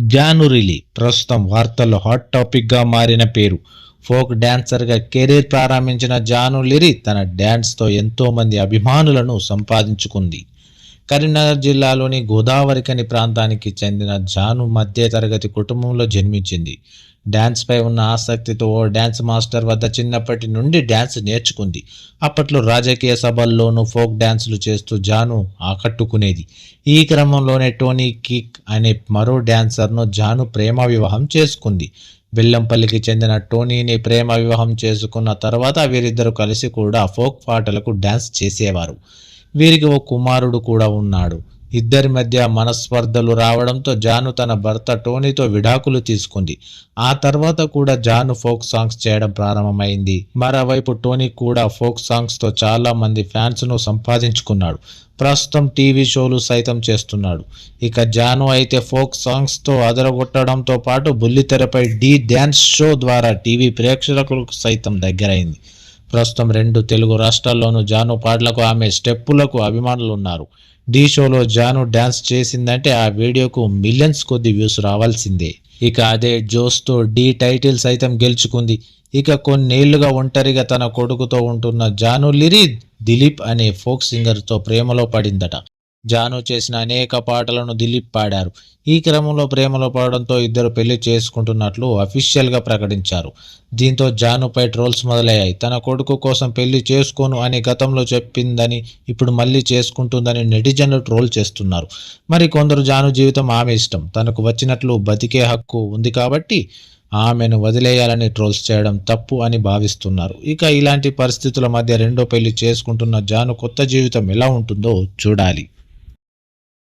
జానురిలి ప్రస్తుతం వార్తల్లో హాట్ టాపిక్గా మారిన పేరు. ఫోక్ డాన్సర్గా కెరీర్ ప్రారంభించిన జాను లిరి తన డ్యాన్స్తో ఎంతోమంది అభిమానులను సంపాదించుకుంది. కరీంనగర్ జిల్లాలోని గోదావరికని ప్రాంతానికి చెందిన జాను మధ్య తరగతి కుటుంబంలో జన్మించింది. డ్యాన్స్పై ఉన్న ఆసక్తితో ఓ డ్యాన్స్ మాస్టర్ వద్ద చిన్నప్పటి నుండి డ్యాన్స్ నేర్చుకుంది. అప్పట్లో రాజకీయ సభల్లోనూ ఫోక్ డ్యాన్సులు చేస్తూ జాను ఆకట్టుకునేది. ఈ క్రమంలోనే టోనీ కిక్ అనే మరో డ్యాన్సర్ను జాను ప్రేమ వివాహం చేసుకుంది. బెల్లంపల్లికి చెందిన టోనీని ప్రేమ వివాహం చేసుకున్న తర్వాత వీరిద్దరూ కలిసి కూడా ఫోక్ పాటలకు డ్యాన్స్ చేసేవారు. వీరికి ఓ కుమారుడు కూడా ఉన్నాడు. ఇద్దరి మధ్య మనస్పర్ధలు రావడంతో జాను తన భర్త టోనీతో విడాకులు తీసుకుంది. ఆ తర్వాత కూడా జాను ఫోక్ సాంగ్స్ చేయడం ప్రారంభమైంది. మరోవైపు టోనీ కూడా ఫోక్ సాంగ్స్తో చాలా మంది ఫ్యాన్స్ను సంపాదించుకున్నాడు. ప్రస్తుతం టీవీ షోలు సైతం చేస్తున్నాడు. ఇక జాను అయితే ఫోక్ సాంగ్స్తో అదరగొట్టడంతో పాటు బుల్లితెరపై డి డ్యాన్స్ షో ద్వారా టీవీ ప్రేక్షకులకు సైతం దగ్గరైంది. ప్రస్తుతం రెండు తెలుగు రాష్ట్రాల్లోనూ జాను పాటలకు ఆమె స్టెప్పులకు అభిమానులు ఉన్నారు ఢీ షోలో జాను డ్యాన్స్ చేసిందంటే ఆ వీడియోకు మిలియన్స్ కొద్ది వ్యూస్ రావాల్సిందే. ఇక అదే జోస్తో డీ టైటిల్ సైతం గెలుచుకుంది. ఇక కొన్నేళ్ళుగా ఒంటరిగా తన కొడుకుతో ఉంటున్న జాను లిరి దిలీప్ అనే ఫోక్ సింగర్తో ప్రేమలో పడిందట. జాను చేసిన అనేక పాటలను దిలీప్ పాడారు. ఈ క్రమంలో ప్రేమలో పాడడంతో ఇద్దరు పెళ్ళి చేసుకుంటున్నట్లు అఫీషియల్గా ప్రకటించారు. దీంతో జానుపై ట్రోల్స్ మొదలయ్యాయి. తన కొడుకు కోసం పెళ్ళి చేసుకోను అని గతంలో చెప్పిందని ఇప్పుడు మళ్ళీ చేసుకుంటుందని నెటిజన్లు ట్రోల్ చేస్తున్నారు. మరి కొందరు జాను జీవితం ఆమె ఇష్టం. తనకు వచ్చినట్లు బతికే హక్కు ఉంది కాబట్టి ఆమెను వదిలేయాలని ట్రోల్స్ చేయడం తప్పు అని భావిస్తున్నారు. ఇక ఇలాంటి పరిస్థితుల మధ్య రెండో పెళ్ళి చేసుకుంటున్న జాను కొత్త జీవితం ఎలా ఉంటుందో చూడాలి.